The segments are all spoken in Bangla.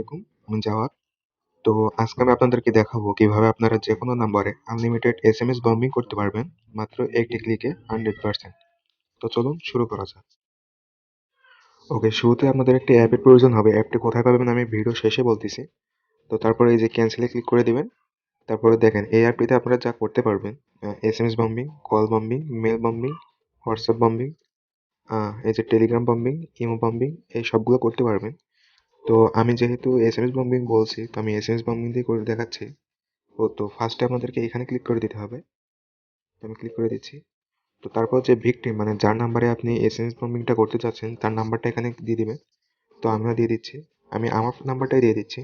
আলাইকুম, আমি জাওয়াদ তো আজকে আমি আপনাদেরকে দেখাবো কীভাবে আপনারা যে কোনো নাম্বারে unlimited S M S bombing করতে পারবেন, মাত্র একটি ক্লিকে হান্ড্রেড পার্সেন্ট তো চলুন শুরু করা যাক। ওকে, শুরুতে আপনাদের একটি অ্যাপের প্রয়োজন হবে। অ্যাপটি কোথায় পাবেন আমি ভিডিও শেষে বলতেছি। তো তারপরে এই যে ক্যান্সেলে ক্লিক করে দিবেন। তারপরে দেখেন, এই অ্যাপটিতে আপনারা যা করতে পারবেন S M S bombing call bombing mail bombing WhatsApp bombing এই যে টেলিগ্রাম বম্বিং ইমো বম্বিং এই সবগুলো করতে পারবেন। তো আমি যেহেতু এস এম এস বম্বিং বলছি, তো আমি এস এম এস বম্বিং দিয়ে করে দেখাচ্ছি। ও তো ফার্স্টে আমাদেরকে এখানে ক্লিক করে দিতে হবে। আমি ক্লিক করে দিচ্ছি। তো তারপর যে ভিকটিম মানে যার নাম্বারে আপনি এস এম এস বম্বিংটা করতে চাচ্ছেন, তার নাম্বারটা এখানে দিয়ে দিবেন। তো আমিও দিয়ে দিচ্ছি। আমি আমার নাম্বারটাই দিয়ে দিচ্ছি।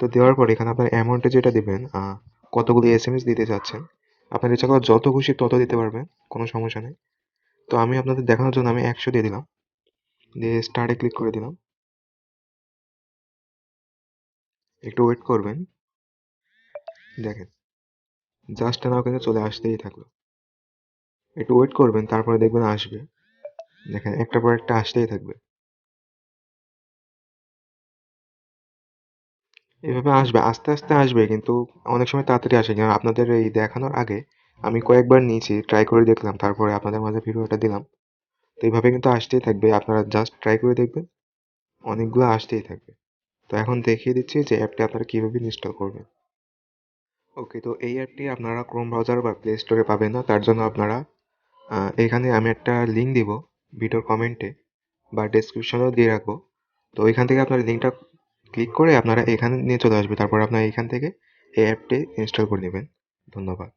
তো দেওয়ার পর এখানে আপনার অ্যামাউন্টে যেটা দেবেন কতগুলি এস এম এস দিতে চাচ্ছেন আপনার ইচ্ছা করে যত খুশি তত দিতে পারবেন কোনো সমস্যা নেই। তো আমি আপনাদের দেখানোর জন্য আমি একশো দিয়ে দিলাম। দিয়ে স্টার্টে ক্লিক করে দিলাম। একটু ওয়েট করবেন। দেখেন জাস্ট নাও কিন্তু চলে আসতেই থাকল। একটু ওয়েট করবেন, তারপরে দেখবেন আসবে। দেখেন, একটা পর একটা আসতেই থাকবে। এভাবে আসবে, আস্তে আস্তে আসবে কিন্তু অনেক সময় তাড়াতাড়ি আসে। কারণ আপনাদের এই দেখানোর আগে আমি কয়েকবার নিয়েছি ট্রাই করে দেখলাম, তারপরে আপনাদের মাঝে ভিডিওটা দিলাম। তো এইভাবে কিন্তু আসতেই থাকবে, আপনারা জাস্ট ট্রাই করে দেখবেন, অনেকগুলো আসতেই থাকবে। তো এখন দেখিয়ে দিচ্ছি যে অ্যাপটি আপনারা কীভাবে ইনস্টল করবেন। ওকে তো এই অ্যাপটি আপনারা ক্রোম ব্রাউজার বা প্লে স্টোরে পাবেন না, তার জন্য আপনারা এখানে আমি একটা লিঙ্ক দিব ভিডিওর কমেন্টে বা ডেসক্রিপশনেও দিয়ে রাখব। তো ওইখান থেকে আপনারা লিঙ্কটা ক্লিক করে আপনারা এখানে নিয়ে চলে আসবে। তারপর আপনারা এখান থেকে এই অ্যাপটি ইনস্টল করে নেবেন। ধন্যবাদ।